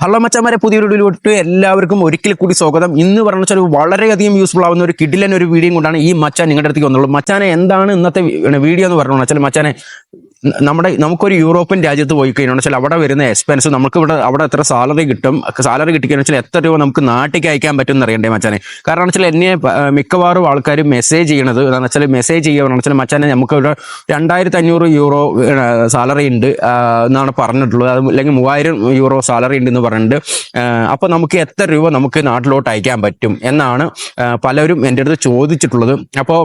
Hello മച്ചാമാരെ പുതിയൊരു വീഡിയോയിലോട്ട് എല്ലാവർക്കും ഒരിക്കൽ കൂടി സ്വാഗതം. ഇന്ന് പറഞ്ഞ വെച്ചാൽ വളരെയധികം യൂസ്ഫുൾ ആവുന്ന ഒരു കിഡിലൻ ഒരു വീഡിയോ കൊണ്ടാണ് ഈ മച്ചാൻ നിങ്ങളുടെ അടുത്തേക്ക് വന്നുള്ളൂ മച്ചാനെ എന്താണ് ഇന്നത്തെ വീഡിയോ എന്ന് പറഞ്ഞു വെച്ചാൽ മച്ചാനെ നമ്മുടെ നമുക്കൊരു യൂറോപ്യൻ രാജ്യത്ത് പോയി കഴിഞ്ഞാൽ വെച്ചാൽ അവിടെ വരുന്ന എക്സ്പെൻസ് നമുക്ക് ഇവിടെ അവിടെ എത്ര സാലറി കിട്ടും സാലറി കിട്ടിക്കഴിഞ്ഞാൽ വെച്ചാൽ എത്ര രൂപ നമുക്ക് നാട്ടിലേക്ക് അയക്കാൻ പറ്റും എന്ന് അറിയണ്ടേ മച്ചാനെ? കാരണം വെച്ചാൽ എന്നെ മിക്കവാറും ആൾക്കാർ മെസ്സേജ് ചെയ്യണത് എന്താണെന്ന് വെച്ചാൽ മെസ്സേജ് ചെയ്യുകയാണെന്ന് വെച്ചാൽ മച്ചാനെ നമുക്ക് ഇവിടെ രണ്ടായിരത്തി അഞ്ഞൂറ് യൂറോ സാലറി ഉണ്ട് എന്നാണ് പറഞ്ഞിട്ടുള്ളത്. അല്ലെങ്കിൽ മൂവായിരം യൂറോ സാലറി ഉണ്ട് എന്ന് പറഞ്ഞിട്ടുണ്ട് അപ്പോൾ നമുക്ക് എത്ര രൂപ നമുക്ക് നാട്ടിലോട്ട് അയക്കാൻ പറ്റും എന്നാണ് പലരും എന്റെ അടുത്ത് ചോദിച്ചിട്ടുള്ളത്. അപ്പോൾ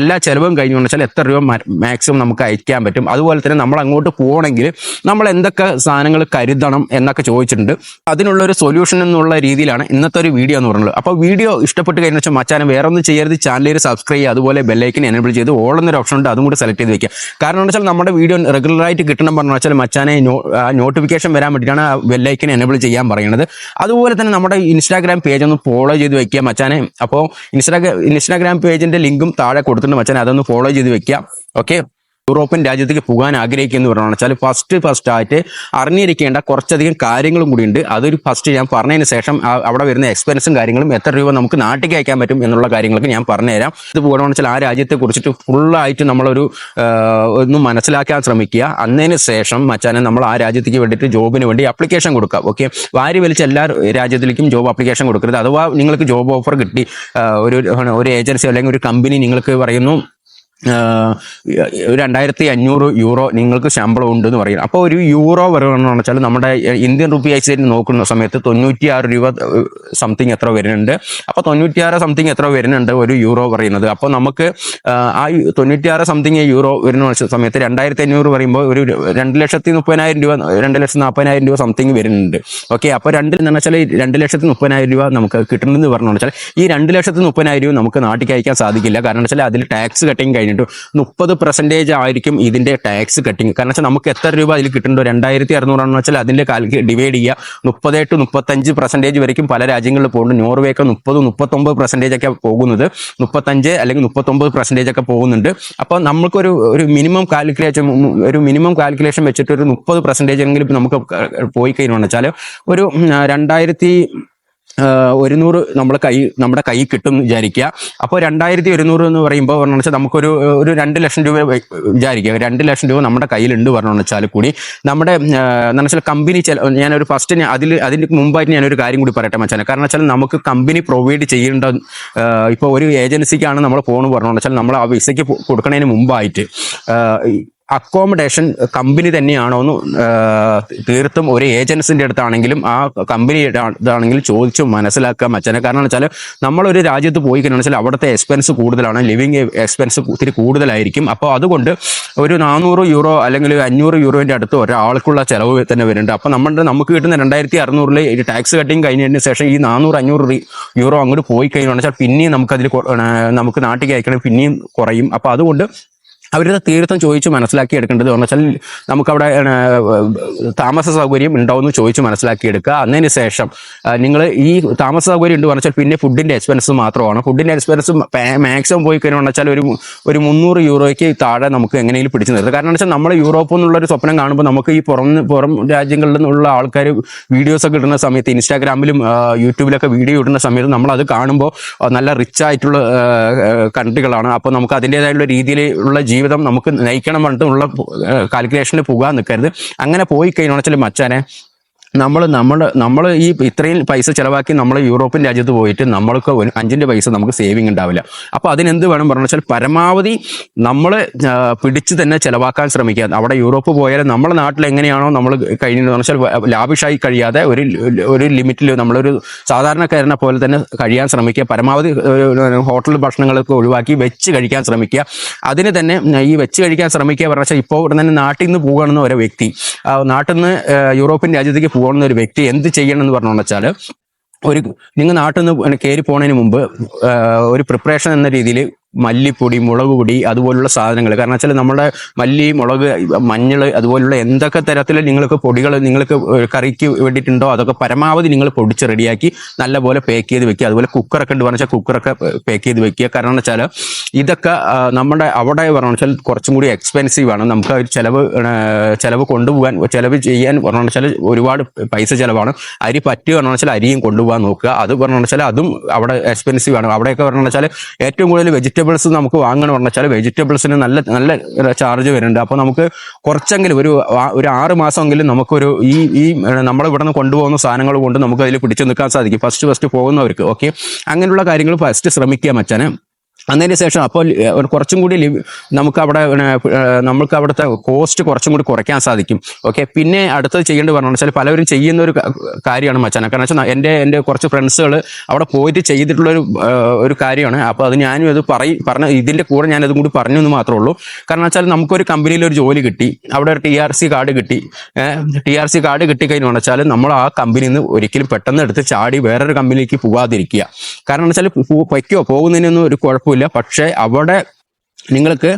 എല്ലാ ചെലവും കഴിഞ്ഞു വെച്ചാൽ എത്ര രൂപ മാക്സിമം നമുക്ക് അയക്കാൻ പറ്റും. അതുപോലെ തന്നെ നമ്മൾ അങ്ങോട്ട് പോകണമെങ്കിൽ നമ്മൾ എന്തൊക്കെ സാധനങ്ങൾ കരുതണം എന്നൊക്കെ ചോദിച്ചിട്ടുണ്ട്. അതിനുള്ള ഒരു സൊല്യൂഷൻ എന്നുള്ള രീതിയിലാണ് ഇന്നത്തെ ഒരു വീഡിയോ എന്ന് പറയുന്നത്. അപ്പോൾ വീഡിയോ ഇഷ്ടപ്പെട്ട് കഴിഞ്ഞാൽ വെച്ചാൽ മച്ചാനെ വേറെ ഒന്നും ചെയ്യരുത് ചാനലിൽ സബ്സ്ക്രൈബ് ചെയ്യുക. അതുപോലെ ബെല്ലൈക്കൻ എനേബിൾ ചെയ്ത് ഓൾ എന്നൊരു ഓപ്ഷൻ ഉണ്ട്. അതും കൂടി സെലക്ട് ചെയ്ത് വെക്കുക. കാരണം എന്ന് വെച്ചാൽ നമ്മുടെ വീഡിയോ റെഗുലറായിട്ട് കിട്ടണം പറഞ്ഞു വെച്ചാൽ മച്ചാനെ നോട്ടിഫിക്കേഷൻ വരാൻ വേണ്ടിയിട്ടാണ് ബെല്ലൈക്കൻ എനേബിൾ ചെയ്യാൻ പറയുന്നത്. അതുപോലെ തന്നെ നമ്മുടെ ഇൻസ്റ്റാഗ്രാം പേജ് ഒന്ന് ഫോളോ ചെയ്ത് വെക്കുക മച്ചാനെ. അപ്പോൾ ഇൻസ്റ്റാഗ്രാം ഇൻസ്റ്റാഗ്രാം പേജിന്റെ ലിങ്കും താഴെ കൊടുത്തിട്ടുണ്ട് മച്ചാനെ. അതൊന്ന് ഫോളോ ചെയ്ത് വെക്കുക. ഓക്കെ യൂറോപ്യൻ രാജ്യത്തേക്ക് പോകാൻ ആഗ്രഹിക്കുന്ന പറഞ്ഞാൽ വെച്ചാൽ ഫസ്റ്റ് ഫസ്റ്റ് ആയിട്ട് അറിഞ്ഞിരിക്കേണ്ട കുറച്ചധികം കാര്യങ്ങളും കൂടിയുണ്ട് അതൊരു ഫസ്റ്റ് ഞാൻ പറഞ്ഞതിന് ശേഷം അവിടെ വരുന്ന എക്സ്പെൻസും കാര്യങ്ങളും എത്ര രൂപ നമുക്ക് നാട്ടിലേക്ക് അയക്കാൻ പറ്റും എന്നുള്ള കാര്യങ്ങളൊക്കെ ഞാൻ പറഞ്ഞുതരാം. ഇത് പോകണമെന്ന് വെച്ചാൽ ആ രാജ്യത്തെ കുറിച്ചിട്ട് ഫുള്ളായിട്ട് നമ്മളൊരു ഒന്ന് മനസ്സിലാക്കാൻ ശ്രമിക്കുക. അന്നതിന് ശേഷം മച്ചാനെ നമ്മൾ ആ രാജ്യത്തേക്ക് വേണ്ടിയിട്ട് ജോബിന് വേണ്ടി അപ്ലിക്കേഷൻ കൊടുക്കുക ഓക്കെ വാരി വലിച്ച് എല്ലാ രാജ്യത്തിലേക്കും ജോബ് അപ്ലിക്കേഷൻ കൊടുക്കരുത്. അഥവാ നിങ്ങൾക്ക് ജോബ് ഓഫർ കിട്ടി ഒരു ഒരു ഏജൻസി അല്ലെങ്കിൽ ഒരു കമ്പനി നിങ്ങൾക്ക് പറയുന്നു രണ്ടായിരത്തി അഞ്ഞൂറ് യൂറോ നിങ്ങൾക്ക് ശമ്പളം ഉണ്ട് എന്ന് പറയും അപ്പോൾ ഒരു യൂറോ വരണമെന്ന് വെച്ചാൽ നമ്മുടെ ഇന്ത്യൻ റുപ്പി ഐസിൽ നോക്കുന്ന സമയത്ത് തൊണ്ണൂറ്റിയാറ് രൂപ സംതിങ് എത്ര വരുന്നുണ്ട്. അപ്പോൾ തൊണ്ണൂറ്റിയാറ് സംതിങ് എത്ര വരുന്നുണ്ട് ഒരു യൂറോ പറയുന്നത്. അപ്പോൾ നമുക്ക് ആ തൊണ്ണൂറ്റിയാറ് സംതിങ് യൂറോ വരുന്ന സമയത്ത് രണ്ടായിരത്തി അഞ്ഞൂറ് പറയുമ്പോൾ ഒരു രണ്ട് ലക്ഷത്തി മുപ്പതിനായിരം രൂപ രണ്ട് ലക്ഷത്തി നാൽപ്പതിനായിരം രൂപ സംതിങ് വരുന്നുണ്ട്. ഓക്കെ അപ്പോൾ രണ്ട് എന്ന് വെച്ചാൽ രണ്ട് ലക്ഷത്തി മുപ്പതിനായിരം രൂപ നമുക്ക് കിട്ടുന്നതെന്ന് പറഞ്ഞു വെച്ചാൽ ഈ രണ്ട് ലക്ഷത്തി മുപ്പതിനായിരം രൂപ നമുക്ക് നാട്ടിൽ അയക്കാൻ സാധിക്കില്ല. കാരണം വെച്ചാൽ അതിൽ ടാക്സ് കട്ടിങ് കഴിഞ്ഞിട്ട് മുപ്പത് പെർസെന്റേജ് ആയിരിക്കും ഇതിന്റെ ടാക്സ് കട്ടിങ് കാരണം വെച്ചാൽ നമുക്ക് എത്ര രൂപ അതിൽ കിട്ടുന്നുണ്ടോ? രണ്ടായിരത്തി അറുന്നൂറാണെന്ന് വെച്ചാൽ അതിന്റെ കാലിക്ക് ഡിവൈഡ് ചെയ്യുക മുപ്പത് ടു മുപ്പത്തഞ്ച് പെർസെന്റേജ് വരയ്ക്കും പല രാജ്യങ്ങളിൽ പോകുന്നുണ്ട് നോർവേക്ക് മുപ്പത് മുപ്പത്തൊമ്പത് പെർസെന്റേജ് ഒക്കെ പോകുന്നത്. മുപ്പത്തഞ്ച് അല്ലെങ്കിൽ മുപ്പത്തൊമ്പത് പെർസെന്റേജ് ഒക്കെ പോകുന്നുണ്ട്. അപ്പോൾ നമുക്കൊരു ഒരു മിനിമം കാൽക്കുലേഷൻ ഒരു മിനിമം കാൽക്കുലേഷൻ വെച്ചിട്ട് ഒരു മുപ്പത് പെർസെന്റേജ് എങ്കിലും നമുക്ക് പോയി കഴിഞ്ഞു വെച്ചാൽ ഒരു രണ്ടായിരത്തി ഒരുന്നൂറ് നമ്മുടെ കൈ നമ്മുടെ കൈ കിട്ടും വിചാരിക്കുക. അപ്പോൾ രണ്ടായിരത്തി ഒരുന്നൂറ് എന്ന് പറയുമ്പോൾ പറഞ്ഞു വെച്ചാൽ നമുക്കൊരു ഒരു രണ്ട് ലക്ഷം രൂപ വിചാരിക്കുക. രണ്ട് ലക്ഷം രൂപ നമ്മുടെ കയ്യിലുണ്ട് പറഞ്ഞു വെച്ചാൽ കൂടി. നമ്മുടെ എന്ന് വെച്ചാൽ കമ്പനി ചില ഞാനൊരു ഫസ്റ്റ് അതിൽ അതിന് മുമ്പായിട്ട് ഞാനൊരു കാര്യം കൂടി പറയട്ടെ മച്ചാനെ. കാരണം വെച്ചാൽ നമുക്ക് കമ്പനി പ്രൊവൈഡ് ചെയ്യേണ്ട ഇപ്പോൾ ഒരു ഏജൻസിക്കാണ് നമ്മൾ പോകണമെന്ന് പറഞ്ഞു വെച്ചാൽ നമ്മൾ ആ വിസയ്ക്ക് കൊടുക്കുന്നതിന് മുമ്പായിട്ട് അക്കോമഡേഷൻ കമ്പനി തന്നെയാണോ എന്ന് തീർത്തും ഒരു ഏജൻസിന്റെ അടുത്താണെങ്കിലും ആ കമ്പനി ഇതാണെങ്കിലും ചോദിച്ചു മനസ്സിലാക്കാൻ മച്ചനെ കാരണം വെച്ചാൽ നമ്മളൊരു രാജ്യത്ത് പോയി കഴിഞ്ഞാൽ വെച്ചാൽ അവിടുത്തെ എക്സ്പെൻസ് കൂടുതലാണ് ലിവിങ് എക്സ്പെൻസ് ഒത്തിരി കൂടുതലായിരിക്കും. അപ്പോൾ അതുകൊണ്ട് ഒരു നാനൂറ് യൂറോ അല്ലെങ്കിൽ അഞ്ഞൂറ് യൂറോന്റെ അടുത്ത് ഒരാൾക്കുള്ള ചിലവ് തന്നെ വരുന്നുണ്ട്. അപ്പോൾ നമ്മുടെ നമുക്ക് കിട്ടുന്ന രണ്ടായിരത്തി അറുന്നൂറിൽ ഈ ടാക്സ് കട്ടിങ് കഴിഞ്ഞതിന് ശേഷം ഈ നാനൂറ് അഞ്ഞൂറ് യൂറോ അങ്ങോട്ട് പോയി കഴിഞ്ഞാൽ പിന്നെയും നമുക്കതിൽ നമുക്ക് നാട്ടിലേക്ക് അയക്കണം പിന്നെയും കുറയും. അപ്പോൾ അതുകൊണ്ട് അവരത് തീർത്ഥം ചോദിച്ച് മനസ്സിലാക്കി എടുക്കേണ്ടത് എന്ന് വെച്ചാൽ നമുക്കവിടെ താമസ സൗകര്യം ഉണ്ടോയെന്ന് ചോദിച്ച് മനസ്സിലാക്കി എടുക്കുക. അതിന് ശേഷം നിങ്ങൾ ഈ താമസ സൗകര്യം ഉണ്ട് പറഞ്ഞാൽ പിന്നെ ഫുഡിന്റെ എക്സ്പെൻസ് മാത്രമാണ്. ഫുഡിന്റെ എക്സ്പെൻസ് മാക്സിമം പോയി കഴിഞ്ഞാൽ വെച്ചാൽ ഒരു ഒരു മുന്നൂറ് യൂറോയ്ക്ക് താഴെ നമുക്ക് എങ്ങനെയും പിടിച്ചു നിർത്തും. കാരണം വെച്ചാൽ നമ്മൾ യൂറോപ്പ് എന്നുള്ളൊരു സ്വപ്നം കാണുമ്പോൾ നമുക്ക് ഈ പുറം പുറം രാജ്യങ്ങളിൽ നിന്നുള്ള ആൾക്കാർ വീഡിയോസൊക്കെ ഇടുന്ന സമയത്ത് ഇൻസ്റ്റാഗ്രാമിലും യൂട്യൂബിലൊക്കെ വീഡിയോ ഇടുന്ന സമയത്ത് നമ്മളത് കാണുമ്പോൾ നല്ല റിച്ച് ആയിട്ടുള്ള കൺട്രികളാണ് അപ്പോൾ നമുക്ക് അതിന്റെതായുള്ള രീതിയിൽ ഉള്ള ജീവിതം നമുക്ക് നയിക്കണം പറഞ്ഞിട്ടുള്ള കാൽക്കുലേഷനിൽ പോകാൻ നിൽക്കരുത് അങ്ങനെ പോയി കഴിഞ്ഞാൽ മച്ചാനെ നമ്മൾ നമ്മൾ നമ്മൾ ഈ ഇത്രയും പൈസ ചിലവാക്കി നമ്മൾ യൂറോപ്യൻ രാജ്യത്ത് പോയിട്ട് നമ്മൾക്ക് ഒരു അഞ്ചിന്റെ പൈസ നമുക്ക് സേവിങ് ഉണ്ടാവില്ല. അപ്പോൾ അതിനെന്ത് വേണം പറഞ്ഞു വെച്ചാൽ പരമാവധി നമ്മൾ പിടിച്ച് തന്നെ ചിലവാക്കാൻ ശ്രമിക്കുക. അവിടെ യൂറോപ്പ് പോയാൽ നമ്മുടെ നാട്ടിൽ എങ്ങനെയാണോ നമ്മൾ കഴിഞ്ഞതെന്ന് വെച്ചാൽ ലാഭിഷായി കഴിയാതെ ഒരു ഒരു ലിമിറ്റിൽ നമ്മളൊരു സാധാരണക്കാരനെ പോലെ തന്നെ കഴിയാൻ ശ്രമിക്കുക. പരമാവധി ഹോട്ടൽ ഭക്ഷണങ്ങളൊക്കെ ഒഴിവാക്കി വെച്ച് കഴിക്കാൻ ശ്രമിക്കുക. അതിന് തന്നെ ഈ വെച്ച് കഴിക്കാൻ ശ്രമിക്കുക പറഞ്ഞാൽ ഇപ്പോൾ ഇവിടെ തന്നെ നാട്ടിൽ നിന്ന് പോകുകയാണെന്ന് ഒരു വ്യക്തി നാട്ടിൽ നിന്ന് യൂറോപ്യൻ രാജ്യത്തേക്ക് പോകുന്ന ഒരു വ്യക്തി എന്ത് ചെയ്യണം എന്ന് പറഞ്ഞു വെച്ചാൽ ഒരു നിങ്ങൾ നാട്ടിൽ നിന്ന് കയറി പോണതിന് മുമ്പ് ഒരു പ്രിപ്പറേഷൻ എന്ന രീതിയിൽ മല്ലിപ്പൊടി മുളക് പൊടി അതുപോലുള്ള സാധനങ്ങൾ. കാരണം വെച്ചാൽ നമ്മുടെ മല്ലി മുളക് മഞ്ഞൾ അതുപോലുള്ള എന്തൊക്കെ തരത്തിൽ നിങ്ങൾക്ക് പൊടികൾ നിങ്ങൾക്ക് കറിക്ക് വേണ്ടിയിട്ടുണ്ടോ അതൊക്കെ പരമാവധി നിങ്ങൾ പൊടിച്ച് റെഡിയാക്കി നല്ലപോലെ പാക്ക് ചെയ്ത് വെക്കുക. അതുപോലെ കുക്കറൊക്കെ ഉണ്ട്. പറഞ്ഞാൽ കുക്കറൊക്കെ പാക്ക് ചെയ്ത് വെക്കുക. കാരണം വെച്ചാൽ ഇതൊക്കെ നമ്മുടെ അവിടെ പറഞ്ഞു വെച്ചാൽ കുറച്ചും കൂടി എക്സ്പെൻസീവ് ആണ്. നമുക്ക് ചിലവ് ചിലവ് കൊണ്ടുപോകാൻ ചിലവ് ചെയ്യാൻ പറഞ്ഞു വെച്ചാൽ ഒരുപാട് പൈസ ചിലവാണ്. അരി പറ്റി പറഞ്ഞു വെച്ചാൽ അരിയും കൊണ്ടുപോകാൻ നോക്കുക. അത് പറഞ്ഞു വെച്ചാൽ അതും അവിടെ എക്സ്പെൻസീവ് ആണ്. അവിടെയൊക്കെ പറഞ്ഞു വെച്ചാൽ ഏറ്റവും കൂടുതൽ വെജിറ്റബിൾസ് നമുക്ക് വാങ്ങണം പറഞ്ഞു വെച്ചാൽ വെജിറ്റബിൾസിന് നല്ല നല്ല ചാർജ് വരുന്നുണ്ട്. അപ്പോൾ നമുക്ക് കുറച്ചെങ്കിലും ഒരു ഒരു ആറ് മാസമെങ്കിലും നമുക്കൊരു ഈ ഈ നമ്മൾ ഇവിടെ നിന്ന് കൊണ്ടുപോകുന്ന സാധനങ്ങൾ കൊണ്ട് നമുക്ക് അതിൽ പിടിച്ചു നിൽക്കാൻ സാധിക്കും. ഫസ്റ്റ് ഫസ്റ്റ് പോകുന്നവർക്ക് ഓക്കെ അങ്ങനെയുള്ള കാര്യങ്ങൾ ഫസ്റ്റ് ശ്രമിക്കുക മച്ചാനെ. അതിന് ശേഷം അപ്പോൾ കുറച്ചും കൂടി നമുക്ക് അവിടെ നമുക്ക് അവിടുത്തെ കോസ്റ്റ് കുറച്ചും കൂടി കുറയ്ക്കാൻ സാധിക്കും. ഓക്കെ? പിന്നെ അടുത്തത് ചെയ്യേണ്ടി പറഞ്ഞു വെച്ചാൽ പലവരും ചെയ്യുന്ന ഒരു കാര്യമാണ് മച്ചാന. കാരണം വെച്ചാൽ എന്റെ എന്റെ കുറച്ച് ഫ്രണ്ട്സുകൾ അവിടെ പോയിട്ട് ചെയ്തിട്ടുള്ള ഒരു ഒരു കാര്യമാണ്. അപ്പോൾ അത് ഞാനും അത് പറയും പറഞ്ഞ ഇതിന്റെ കൂടെ ഞാൻ കൂടി പറഞ്ഞു എന്ന് മാത്രമേ ഉള്ളൂ. കാരണം വെച്ചാൽ നമുക്കൊരു കമ്പനിയിൽ ഒരു ജോലി കിട്ടി. അവിടെ ഒരു ടി ആർ സി കാർഡ് കിട്ടി. ടി ആർ സി കാർഡ് കിട്ടിക്കഴിഞ്ഞു വെച്ചാൽ നമ്മൾ ആ കമ്പനിയിൽ നിന്ന് ഒരിക്കലും പെട്ടെന്ന് എടുത്ത് ചാടി വേറൊരു കമ്പനിയിലേക്ക് പോകാതിരിക്കുക കാരണം വെച്ചാൽ പൊയ്ക്കോ പോകുന്നതിനൊന്നും ഒരു കുഴപ്പമില്ല പക്ഷേ അവിടെ നിങ്ങൾക്ക്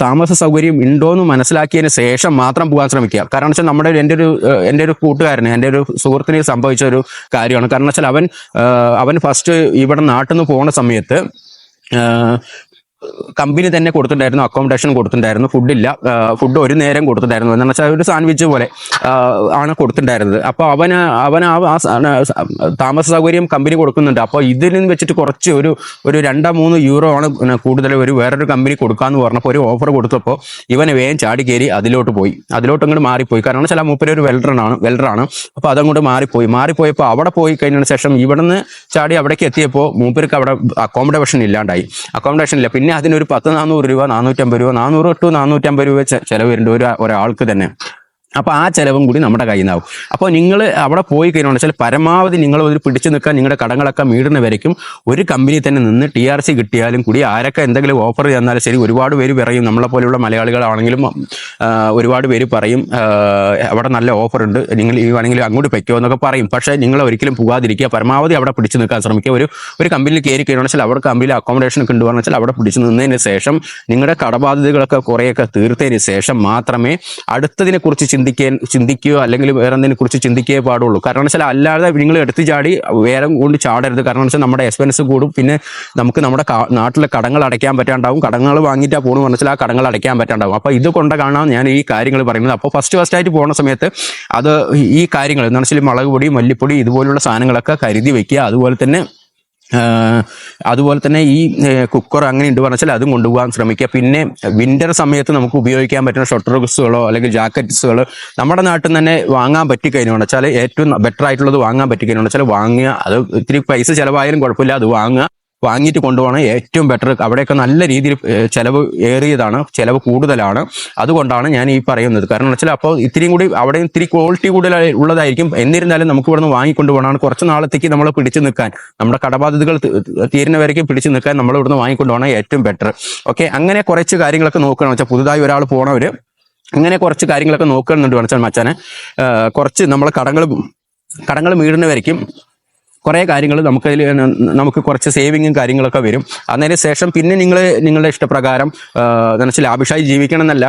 താമസ സൗകര്യം ഉണ്ടോ എന്ന് മനസ്സിലാക്കിയതിന് ശേഷം മാത്രം പോകാൻ ശ്രമിക്കുക. കാരണം വെച്ചാൽ നമ്മുടെ എന്റെ ഒരു എന്റെ ഒരു കൂട്ടുകാരന് എന്റെ ഒരു സുഹൃത്തിന് സംഭവിച്ച ഒരു കാര്യമാണ്. കാരണം വെച്ചാൽ അവൻ അവൻ ഫസ്റ്റ് ഇവിടെ നാട്ടിൽ നിന്ന് പോകുന്ന സമയത്ത് കമ്പനി തന്നെ കൊടുത്തിട്ടുണ്ടായിരുന്നു അക്കോമഡേഷൻ കൊടുത്തിട്ടുണ്ടായിരുന്നു ഫുഡില്ല ഫുഡ് ഒരു നേരം കൊടുത്തിട്ടുണ്ടായിരുന്നു എന്ന് വെച്ചാൽ ഒരു സാൻഡ്വിച്ച് പോലെ ആണ് കൊടുത്തിട്ടുണ്ടായിരുന്നത്. അപ്പോൾ അവന് അവൻ ആ താമസ സൗകര്യം കമ്പനി കൊടുക്കുന്നുണ്ട്. അപ്പോൾ ഇതിൽ നിന്ന് വെച്ചിട്ട് കുറച്ച് ഒരു ഒരു രണ്ടോ മൂന്ന് യൂറോ ആണ് കൂടുതൽ ഒരു വേറൊരു കമ്പനി കൊടുക്കാമെന്ന് പറഞ്ഞപ്പോൾ ഒരു ഓഫർ കൊടുത്തപ്പോൾ ഇവനെ വേഗം ചാടി കയറി അതിലോട്ട് പോയി. അതിലോട്ട് അങ്ങോട്ട് മാറിപ്പോയി. കാരണം ചില മൂപ്പര് ഒരു വെൽഡറാണ് വെൽഡറാണ് അപ്പോൾ അതങ്ങോട്ട് മാറിപ്പോയി. മാറിപ്പോയപ്പോൾ അവിടെ പോയി കഴിഞ്ഞതിന് ശേഷം ഇവിടുന്ന് ചാടി അവിടേക്ക് എത്തിയപ്പോൾ മൂപ്പർക്ക് അവിടെ അക്കോമഡേഷൻ ഇല്ലാണ്ടായി. അക്കോമഡേഷൻ ഇല്ല. പിന്നെ അതിനൊരു പത്ത് നാനൂറ് രൂപ നാനൂറ്റമ്പത് രൂപ നാനൂറ് ടു നാനൂറ്റമ്പത് രൂപ ചെലവ് വരുന്നുണ്ട് ഒരു ഒരാൾക്ക് തന്നെ. അപ്പോൾ ആ ചെലവും കൂടി നമ്മുടെ കയ്യിൽ നിന്നാവും അപ്പോൾ നിങ്ങൾ അവിടെ പോയി കഴിഞ്ഞാൽ വെച്ചാൽ പരമാവധി നിങ്ങൾ ഒരു പിടിച്ചു നിൽക്കാൻ നിങ്ങളുടെ കടങ്ങളൊക്കെ മീടുന്ന വരയ്ക്കും. ഒരു കമ്പനി തന്നെ നിന്ന് ടി ആർ സി കിട്ടിയാലും കൂടി ആരൊക്കെ എന്തെങ്കിലും ഓഫർ തന്നാലും ശരി ഒരുപാട് പേര് പറയും നമ്മളെ പോലെയുള്ള മലയാളികളാണെങ്കിലും ഒരുപാട് പേര് പറയും അവിടെ നല്ല ഓഫർ ഉണ്ട് നിങ്ങൾ ഈ വേണമെങ്കിൽ അങ്ങോട്ട് പറ്റുമോ എന്നൊക്കെ പറയും. പക്ഷേ നിങ്ങൾ ഒരിക്കലും പോകാതിരിക്കുക പരമാവധി അവിടെ പിടിച്ചു നിൽക്കാൻ ശ്രമിക്കുക. ഒരു ഒരു കമ്പനിയിൽ കയറി കഴിഞ്ഞാൽ വെച്ചാൽ അവിടെ കമ്പനിയിൽ അക്കോമഡേഷൻ ഒക്കെ ഉണ്ട് വെച്ചാൽ അവിടെ പിടിച്ചു നിന്നതിന് ശേഷം നിങ്ങളുടെ കടബാധ്യതകളൊക്കെ കുറേയൊക്കെ തീർത്തതിന് ശേഷം മാത്രമേ അടുത്തതിനെ കുറിച്ച് ചിന്തിക്കാൻ ചിന്തിക്കുകയോ അല്ലെങ്കിൽ വേറെ എന്തിനെ കുറിച്ച് ചിന്തിക്കുകയോ പാടുള്ളൂ. കാരണം വെച്ചാൽ അല്ലാതെ നിങ്ങൾ എടുത്തു ചാടി വേറെ കൊണ്ട് ചാടരുത്. കാരണം വെച്ചാൽ നമ്മുടെ എക്സ്പെൻസ് കൂടും. പിന്നെ നമുക്ക് നമ്മുടെ നാട്ടിലെ കടങ്ങൾ അടയ്ക്കാൻ പറ്റാണ്ടാവും. കടങ്ങൾ വാങ്ങിയിട്ടാ പോകണമെന്ന് പറഞ്ഞാൽ ആ കടങ്ങൾ അടയ്ക്കാൻ പറ്റാണ്ടാവും. അപ്പോൾ ഇത് കൊണ്ട് കാണാൻ ഞാൻ ഈ കാര്യങ്ങൾ പറയുന്നത്. അപ്പോൾ ഫസ്റ്റ് ഫസ്റ്റ് ആയിട്ട് പോകുന്ന സമയത്ത് അത് ഈ കാര്യങ്ങൾ എന്ന് വെച്ചാൽ മുളക് പൊടി മല്ലിപ്പൊടി ഇതുപോലുള്ള സാധനങ്ങളൊക്കെ കരുതി വയ്ക്കുക അതുപോലെ തന്നെ അതുപോലെ തന്നെ ഈ കുക്കർ അങ്ങനെ ഉണ്ട് പറഞ്ഞാൽ അതും കൊണ്ടുപോകാൻ ശ്രമിക്കുക. പിന്നെ വിന്റർ സമയത്ത് നമുക്ക് ഉപയോഗിക്കാൻ പറ്റുന്ന ഷൊട്ടറുകളോ അല്ലെങ്കിൽ ജാക്കറ്റ്സുകൾ നമ്മുടെ നാട്ടിൽ തന്നെ വാങ്ങാൻ പറ്റിക്കഴിഞ്ഞാൽ വെച്ചാൽ ഏറ്റവും ബെറ്റർ ആയിട്ടുള്ളത് വാങ്ങാൻ പറ്റിക്കഴിഞ്ഞാൽ വെച്ചാൽ വാങ്ങുക. അത് ഇത്തിരി പൈസ ചിലവായാലും കുഴപ്പമില്ല അത് വാങ്ങുക. വാങ്ങിയിട്ട് കൊണ്ടുപോകണം. ഏറ്റവും ബെറ്റർ അവിടെയൊക്കെ നല്ല രീതിയിൽ ചിലവ് ഏറിയതാണ്. ചിലവ് കൂടുതലാണ്. അതുകൊണ്ടാണ് ഞാൻ ഈ പറയുന്നത്. കാരണം വെച്ചാൽ അപ്പോൾ ഇത്തിരിയും കൂടി അവിടെ ഇത്തിരി ക്വാളിറ്റി കൂടുതൽ ഉള്ളതായിരിക്കും. എന്നിരുന്നാലും നമുക്ക് ഇവിടുന്ന് വാങ്ങിക്കൊണ്ടുപോകണം കുറച്ച് നാളത്തേക്ക് നമ്മൾ പിടിച്ചു നിൽക്കാൻ. നമ്മുടെ കടബാധ്യതകൾ തീരുന്നവരേക്ക് പിടിച്ചു നിൽക്കാൻ നമ്മൾ ഇവിടുന്ന് വാങ്ങിക്കൊണ്ടുപോകണം ഏറ്റവും ബെറ്റർ ഓക്കെ അങ്ങനെ കുറച്ച് കാര്യങ്ങളൊക്കെ നോക്കണം വെച്ചാൽ പുതുതായി ഒരാൾ പോണവർ അങ്ങനെ കുറച്ച് കാര്യങ്ങളൊക്കെ നോക്കുന്നുണ്ട് വെച്ചാൽ മച്ചാനെ കുറച്ച് നമ്മൾ കടങ്ങൾ കടങ്ങൾ മീടുന്നവരേക്കും കുറേ കാര്യങ്ങൾ നമുക്ക് അതിൽ നമുക്ക് കുറച്ച് സേവിങ്ങും കാര്യങ്ങളൊക്കെ വരും. അതിന് ശേഷം പിന്നെ നിങ്ങൾ നിങ്ങളുടെ ഇഷ്ടപ്രകാരം എന്ന് വെച്ചാൽ ലാഭിഷായി ജീവിക്കണം എന്നല്ല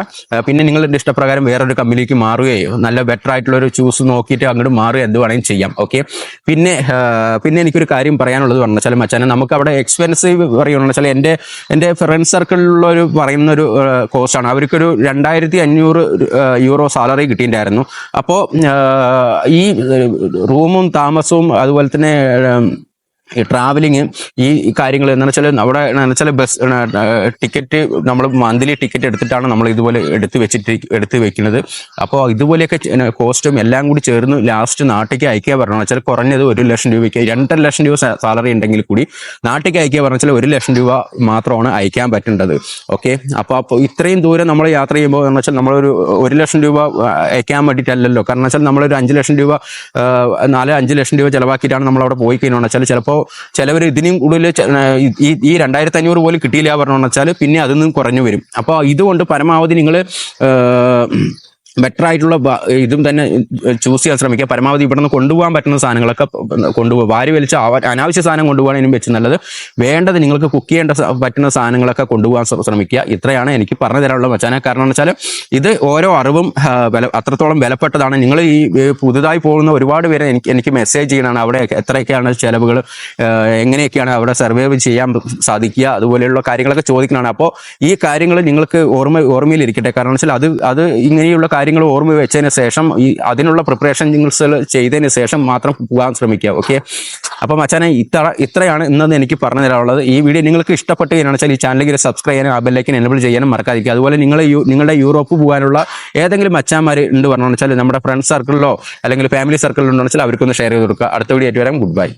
പിന്നെ നിങ്ങളുടെ ഇഷ്ടപ്രകാരം വേറൊരു കമ്പനിക്ക് മാറുകയോ നല്ല ബെറ്റർ ആയിട്ടുള്ള ഒരു ചൂസ് നോക്കിയിട്ട് അങ്ങോട്ട് മാറുക എന്ത് വേണമെങ്കിലും ചെയ്യാം. ഓക്കെ പിന്നെ പിന്നെ എനിക്കൊരു കാര്യം പറയാനുള്ളത് പറഞ്ഞു വെച്ചാൽ മച്ചാനെ നമുക്ക് അവിടെ എക്സ്പെൻസീവ് പറയുകയാണെന്ന് വെച്ചാൽ എന്റെ എന്റെ ഫ്രണ്ട് സർക്കിളിലുള്ള ഒരു പറയുന്ന ഒരു കോസ്റ്റാണ് അവർക്കൊരു രണ്ടായിരത്തി അഞ്ഞൂറ് യൂറോ സാലറി കിട്ടിയിട്ടുണ്ടായിരുന്നു. അപ്പോൾ ഈ റൂമും താമസവും അതുപോലെ തന്നെ är um, ഈ ട്രാവലിങ് ഈ കാര്യങ്ങൾ എന്താണെന്ന് വെച്ചാൽ അവിടെ വെച്ചാൽ ബസ് ടിക്കറ്റ് നമ്മൾ മന്ത്ലി ടിക്കറ്റ് എടുത്തിട്ടാണ് നമ്മൾ ഇതുപോലെ എടുത്ത് വെച്ചിട്ട് എടുത്ത് വെക്കുന്നത്. അപ്പോൾ ഇതുപോലെയൊക്കെ കോസ്റ്റും എല്ലാം കൂടി ചേർന്ന് ലാസ്റ്റ് നാട്ടിലേക്ക് അയക്കുക പറഞ്ഞു വെച്ചാൽ കുറഞ്ഞത് ഒരു ലക്ഷം രൂപയ്ക്ക് രണ്ടര ലക്ഷം രൂപ സാലറി ഉണ്ടെങ്കിൽ കൂടി നാട്ടിലേക്ക് അയക്കുക പറഞ്ഞു വെച്ചാൽ ഒരു ലക്ഷം രൂപ മാത്രമാണ് അയക്കാൻ പറ്റേണ്ടത്. ഓക്കെ അപ്പോൾ അപ്പോൾ ഇത്രയും ദൂരം നമ്മൾ യാത്ര ചെയ്യുമ്പോൾ എന്ന് വെച്ചാൽ നമ്മളൊരു ഒരു ലക്ഷം രൂപ അയക്കാൻ വേണ്ടിയിട്ടല്ലല്ലോ. കാരണം വെച്ചാൽ നമ്മളൊരു അഞ്ച് ലക്ഷം രൂപ നാല് അഞ്ച് ലക്ഷം രൂപ ചിലവാക്കിയിട്ടാണ് നമ്മൾ അവിടെ പോയി കഴിഞ്ഞാൽ ചിലപ്പോൾ ചിലവർ ഇതിനും കൂടുതൽ ഈ ഈ രണ്ടായിരത്തി അഞ്ഞൂറ് പോലും കിട്ടിയില്ല പറഞ്ഞു വെച്ചാൽ പിന്നെ അതിൽ നിന്നും കുറഞ്ഞു വരും. അപ്പോൾ ഇതുകൊണ്ട് പരമാവധി നിങ്ങൾ ബെറ്റർ ആയിട്ടുള്ള ഇതും തന്നെ ചൂസ് ചെയ്യാൻ ശ്രമിക്കുക. പരമാവധി ഇവിടെ നിന്ന് കൊണ്ടുപോകാൻ പറ്റുന്ന സാധനങ്ങളൊക്കെ കൊണ്ടുപോകും വാരി വലിച്ച് അനാവശ്യ സാധനം കൊണ്ടുപോകാനും വെച്ച് നല്ലത് വേണ്ടത് നിങ്ങൾക്ക് കുക്ക് ചെയ്യേണ്ട പറ്റുന്ന സാധനങ്ങളൊക്കെ കൊണ്ടുപോകാൻ ശ്ര- ശ്രമിക്കുക. ഇത്രയാണ് എനിക്ക് പറഞ്ഞു തരാനുള്ള മച്ചാനെ. കാരണം എന്ന് വെച്ചാൽ ഇത് ഓരോ അറിവും അത്രത്തോളം വിലപ്പെട്ടതാണ്. നിങ്ങൾ ഈ പുതുതായി പോകുന്ന ഒരുപാട് പേരെ എനിക്ക് എനിക്ക് മെസ്സേജ് ചെയ്യണമാണ് അവിടെ എത്രയൊക്കെയാണ് ചിലവുകൾ എങ്ങനെയൊക്കെയാണ് അവിടെ സർവൈവ് ചെയ്യാൻ സാധിക്കുക അതുപോലെയുള്ള കാര്യങ്ങളൊക്കെ ചോദിക്കണമാണ് അപ്പോൾ ഈ കാര്യങ്ങൾ നിങ്ങൾക്ക് ഓർമ്മ ഓർമ്മയിലിരിക്കട്ടെ കാരണം വെച്ചാൽ അത് അത് ഇങ്ങനെയുള്ള കാര്യങ്ങൾ ഓർമ്മ വെച്ചതിന് ശേഷം ഈ അതിനുള്ള പ്രിപ്പറേഷൻ നിങ്ങൾ ചെയ്തതിന് ശേഷം മാത്രം പോകാൻ ശ്രമിക്കുക. ഓക്കെ അപ്പം അച്ഛനെ ഇത്ര ഇത്രയാണ് ഇന്നത് എനിക്ക് പറഞ്ഞു തരാനുള്ളത്. ഈ വീഡിയോ നിങ്ങൾക്ക് ഇഷ്ടപ്പെട്ട് കഴിഞ്ഞാൽ ഈ ചാനലിൽ സബ്സ്ക്രൈബ് ചെയ്യാനും ആ ബെല്ലൈക്കൻ എനബിൾ ചെയ്യാനും മറക്കാതിരിക്കുക. അതുപോലെ നിങ്ങൾ നിങ്ങളുടെ യൂറോപ്പ് പോകാനുള്ള ഏതെങ്കിലും അച്ഛന്മാർ ഉണ്ട് പറഞ്ഞു വെച്ചാൽ നമ്മുടെ ഫ്രണ്ട്സ് സർക്കിളിലോ അല്ലെങ്കിൽ ഫാമിലി സർക്കിളിലോ ഉണ്ടെന്ന് വെച്ചാൽ അവർക്കൊന്ന് ഷെയർ ചെയ്ത് കൊടുക്കുക. അടുത്ത വീഡിയോ ആയിട്ട് വരാം. Good bye